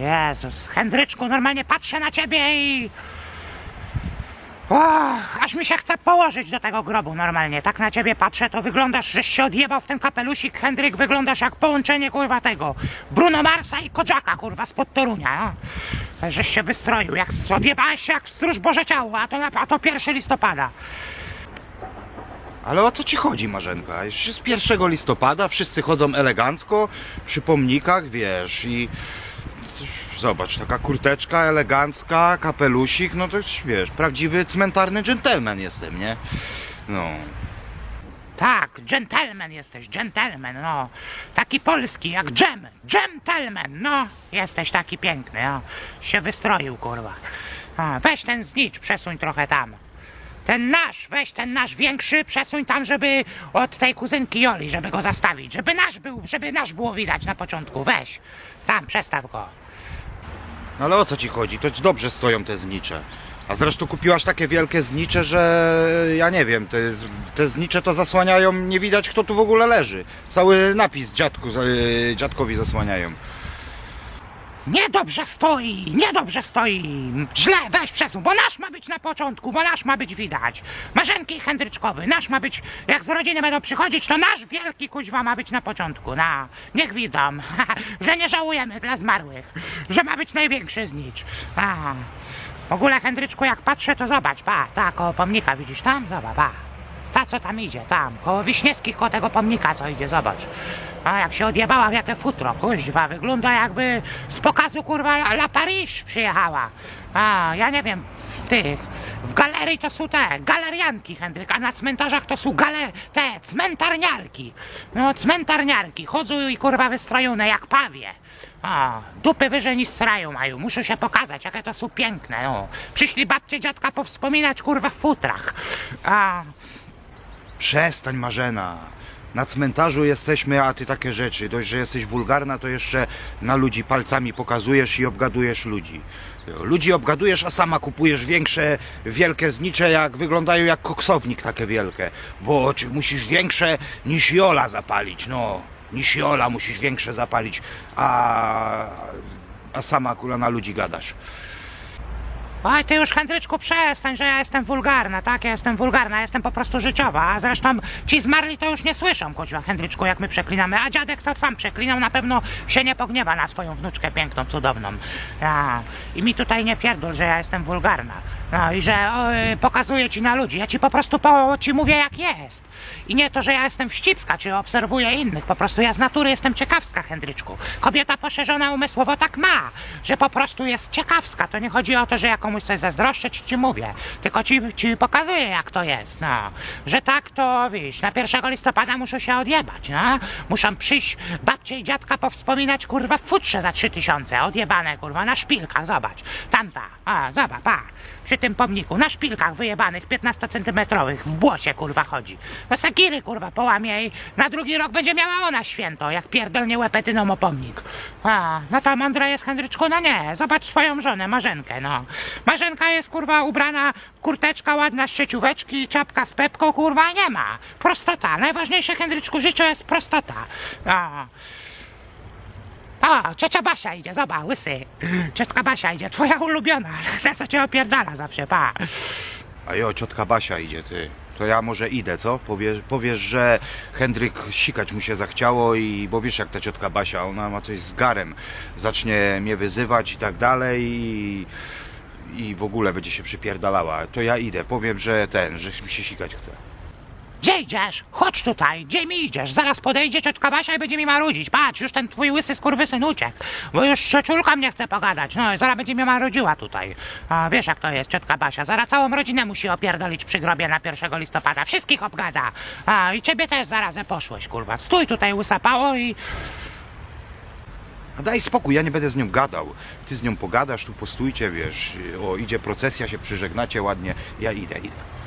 Jezus, Hendryczku, normalnie patrzę na ciebie i... O, aż mi się chce położyć do tego grobu normalnie. Tak na ciebie patrzę, to wyglądasz, żeś się odjebał w ten kapelusik, Hendryk, wyglądasz jak połączenie, kurwa, tego Bruno Marsa i Kodzaka, kurwa, spod Torunia, no. Żeś się wystroił, jak odjebałeś się jak stróż Boże Ciało, a to, na, a to 1 listopada. Ale o co ci chodzi, Marzenka? Już jest 1 listopada, wszyscy chodzą elegancko przy pomnikach, wiesz, i zobacz, taka kurteczka elegancka, kapelusik, no to wiesz, prawdziwy cmentarny dżentelmen jestem, nie? No. Tak, gentleman jesteś, gentleman, no. Taki polski, jak dżem, gentleman, no. Jesteś taki piękny, no. Się wystroił, kurwa. A, weź ten znicz, przesuń trochę tam. Ten nasz, weź ten nasz większy, przesuń tam, żeby od tej kuzynki Joli, żeby go zastawić, żeby nasz był, żeby nasz było widać na początku, weź. Tam, przestaw go. Ale o co ci chodzi? To dobrze stoją te znicze. A zresztą kupiłaś takie wielkie znicze, że ja nie wiem, te, te znicze to zasłaniają, nie widać kto tu w ogóle leży. Cały napis dziadku, y, dziadkowi zasłaniają. Niedobrze stoi, niedobrze stoi. Źle, weź przesuń, bo nasz ma być na początku, bo nasz ma być widać. Marzenki Hendryczkowy, nasz ma być, jak z rodziny będą przychodzić, to nasz wielki kuźwa ma być na początku. Na, niech widzą, że nie żałujemy dla zmarłych, że ma być największy znicz. A. W ogóle, Hendryczku, jak patrzę, to zobacz, pa, ta koło pomnika, widzisz tam? Zobacz, pa. Ta, co tam idzie, tam, koło Wiśniewskich, koło tego pomnika, co idzie, zobacz. A jak się odjebała w jakie futro, kuźwa, wygląda jakby z pokazu, kurwa, La, Paris przyjechała. A, ja nie wiem, tych, w galerii to są te, galerianki, Hendryk, a na cmentarzach to są gale, te, cmentarniarki. No, cmentarniarki, chodzą i, kurwa, wystrojone jak pawie. A, dupy wyżej niż srają mają, muszę się pokazać, jakie to są piękne, no. Przyszli babcie dziadka powspominać, kurwa, w futrach. A, Przestań Marzena. Na cmentarzu jesteśmy, a ty takie rzeczy. Dość, że jesteś wulgarna, to jeszcze na ludzi palcami pokazujesz i obgadujesz ludzi. Ludzi obgadujesz, a sama kupujesz większe, wielkie znicze, jak wyglądają jak koksownik takie wielkie. Bo oczy musisz większe niż Jola zapalić, no. Niż Jola musisz większe zapalić, a, a sama kula na ludzi gadasz. Oj, ty już, Hendryczku, przestań, że ja jestem wulgarna, tak? Ja jestem wulgarna, ja jestem po prostu życiowa, a zresztą ci zmarli to już nie słyszą, kuźwa, Hendryczku, jak my przeklinamy, a dziadek to sam przeklinał, na pewno się nie pogniewa na swoją wnuczkę piękną, cudowną. I mi tutaj nie pierdol, że ja jestem wulgarna. No i że o, y, pokazuję ci na ludzi, ja ci po prostu po, ci mówię jak jest. I nie to, że ja jestem wścibska, czy obserwuję innych, po prostu ja z natury jestem ciekawska, Hendryczku. Kobieta poszerzona umysłowo tak ma, że po prostu jest ciekawska. To nie chodzi o to, że ja komuś coś zazdroszczę, ci ci mówię, tylko ci, ci pokazuję, jak to jest, no. Że tak to, wiesz, na 1 listopada muszą się odjebać, no. Muszą przyjść babcie i dziadka powspominać, kurwa, w futrze za 3000, odjebane, kurwa, na szpilkach, zobacz. Tamta, a, zobacz, pa, przy tym pomniku, na szpilkach wyjebanych, 15-centymetrowych, w błocie, kurwa, chodzi. No sakiry, kurwa, połamie i na drugi rok będzie miała ona święto, jak pierdolnie łepetyną o pomnik. A, no to mądra jest, Henryczku, no nie, zobacz swoją żonę, Marzenkę, no. Marzenka jest, kurwa, ubrana w kurteczka ładna z siecióweczki, czapka z pepką, kurwa, nie ma. Prostota, najważniejsze, Henryczku, życie jest prostota. A. O, ciocia Basia idzie, zobacz, łysy. Ciotka Basia idzie, twoja ulubiona, na co cię opierdala zawsze, pa. A jo, ciotka Basia idzie, ty. To ja może idę, co? Powiesz, powiesz, że Hendryk sikać mu się zachciało i bo wiesz jak ta ciotka Basia, ona ma coś z garem. Zacznie mnie wyzywać i tak dalej i, i w ogóle będzie się przypierdalała. To ja idę, powiem, że ten, że mi się sikać chce. Gdzie idziesz? Chodź tutaj, gdzie mi idziesz? Zaraz podejdzie ciotka Basia i będzie mi marudzić. Patrz, już ten twój łysy skurwysyn uciekł. Bo już ciociulka mnie chce pogadać. No i zaraz będzie mnie marudziła tutaj. A wiesz jak to jest, ciotka Basia. Zaraz całą rodzinę musi opierdolić przy grobie na 1 listopada. Wszystkich obgada. A i ciebie też zarazem poszłeś, kurwa. Stój tutaj łysapało i... A daj spokój, ja nie będę z nią gadał. Ty z nią pogadasz, tu postójcie, wiesz, o idzie procesja, się przyżegnacie ładnie. Ja idę, idę.